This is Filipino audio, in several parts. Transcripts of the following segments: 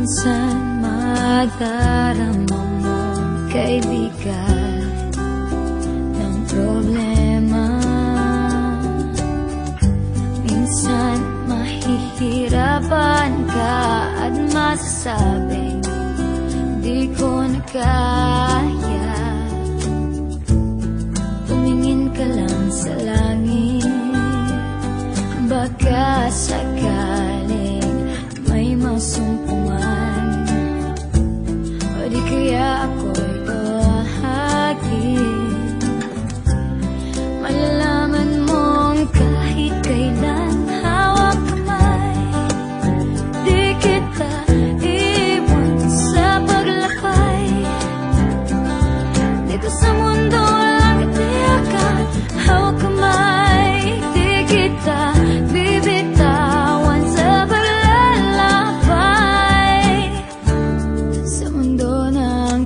minsan madarama mong kaibigan ng problema. Minsan mahihirapan ka at masasabing di ko na kaya. Tumingin ka lang sa langit. Baka sakaling may masumpa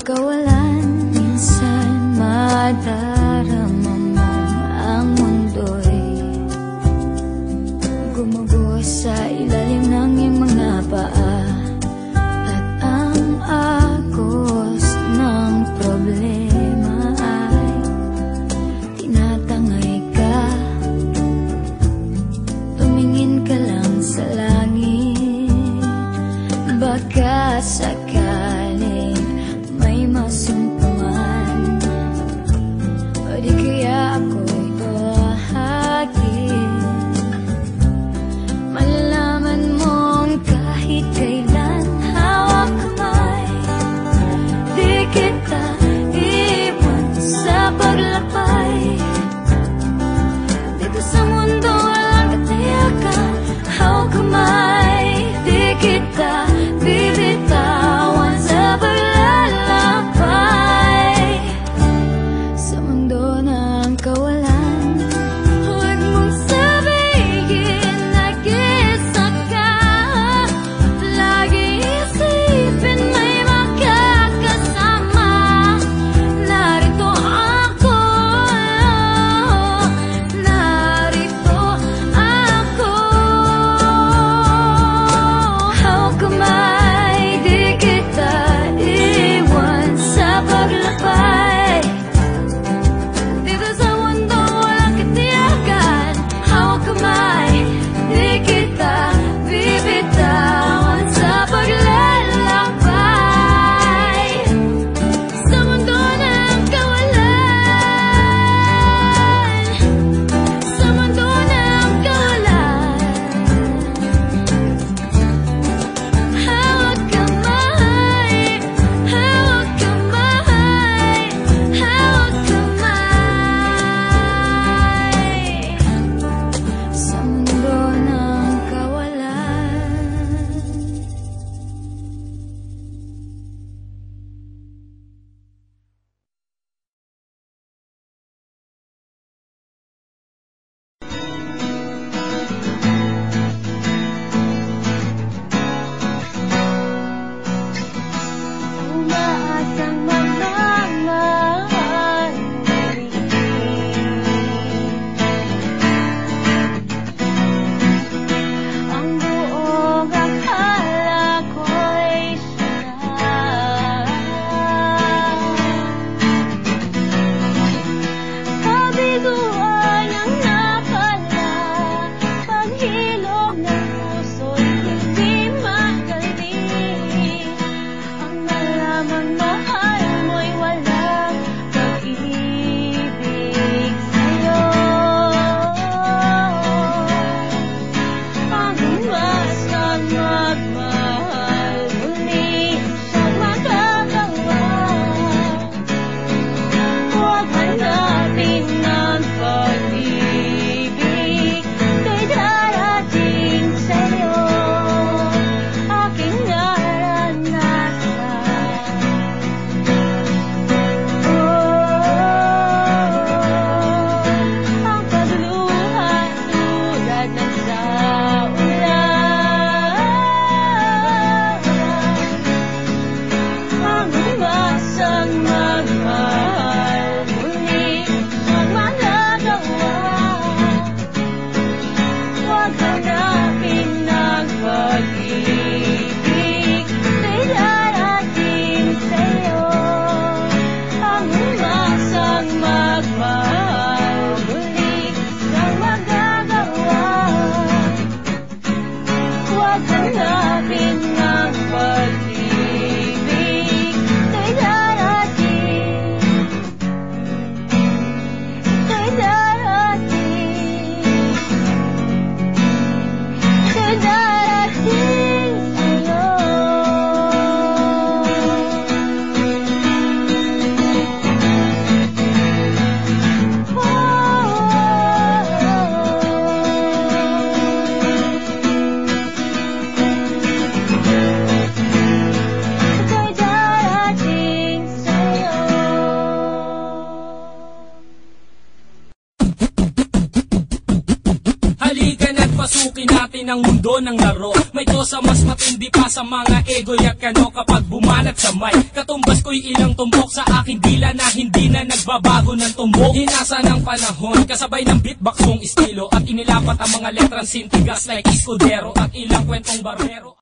ng kawalan Minsan madarama mo ang mundo'y Gumugo sa ilalim ng iyong mga paa. At ang agos ng problema ay Tinatangay ka. Tumingin ka lang sa langit. Baka sakaling go alive. my magmagma. Papasukin natin ang mundo ng laro. May tosa mas matindi pa sa mga ego Yakano kapag bumalat sa mic. Katumbas ko'y ilang tumbok sa aking dila Na hindi na nagbabago ng tumbok. Hinasa ng panahon Kasabay ng beatbox kong estilo At inilapat ang mga letrang sintigas Like iskudero at ilang kwentong barero